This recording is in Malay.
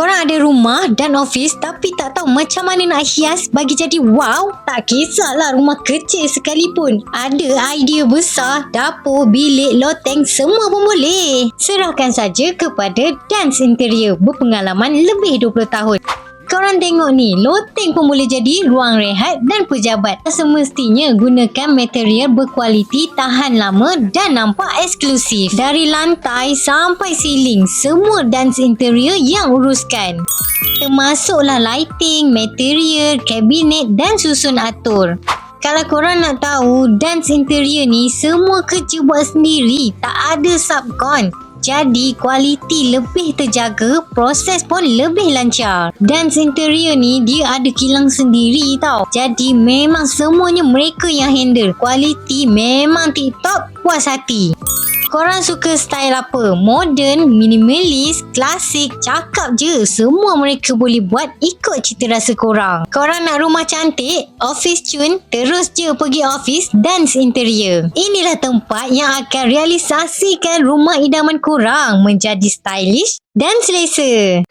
Korang ada rumah dan office tapi tak tahu macam mana nak hias bagi jadi wow? Tak kisahlah rumah kecil sekalipun. Ada idea besar, dapur, bilik, loteng semua pun boleh. Serahkan saja kepada Dance Interior berpengalaman lebih 20 tahun. Korang tengok ni, loteng pun boleh jadi ruang rehat dan pejabat. Semestinya gunakan material berkualiti, tahan lama dan nampak eksklusif. Dari lantai sampai ceiling, semua dance interior yang uruskan. Termasuklah lighting, material, kabinet dan susun atur. Kalau korang nak tahu, dance interior ni semua kerja buat sendiri. Tak ada subcon. Jadi kualiti lebih terjaga, proses pun lebih lancar. Dance interior ni dia ada kilang sendiri tau. Jadi memang semuanya mereka yang handle. Kualiti memang tip-top, puas hati. Korang suka style apa? Modern, minimalis, klasik, cakap je. Semua mereka boleh buat ikut cita rasa korang. Korang nak rumah cantik? Office tune? Terus je pergi office Dance Interior. Inilah tempat yang akan realisasikan rumah idaman korang menjadi stylish dan selesa.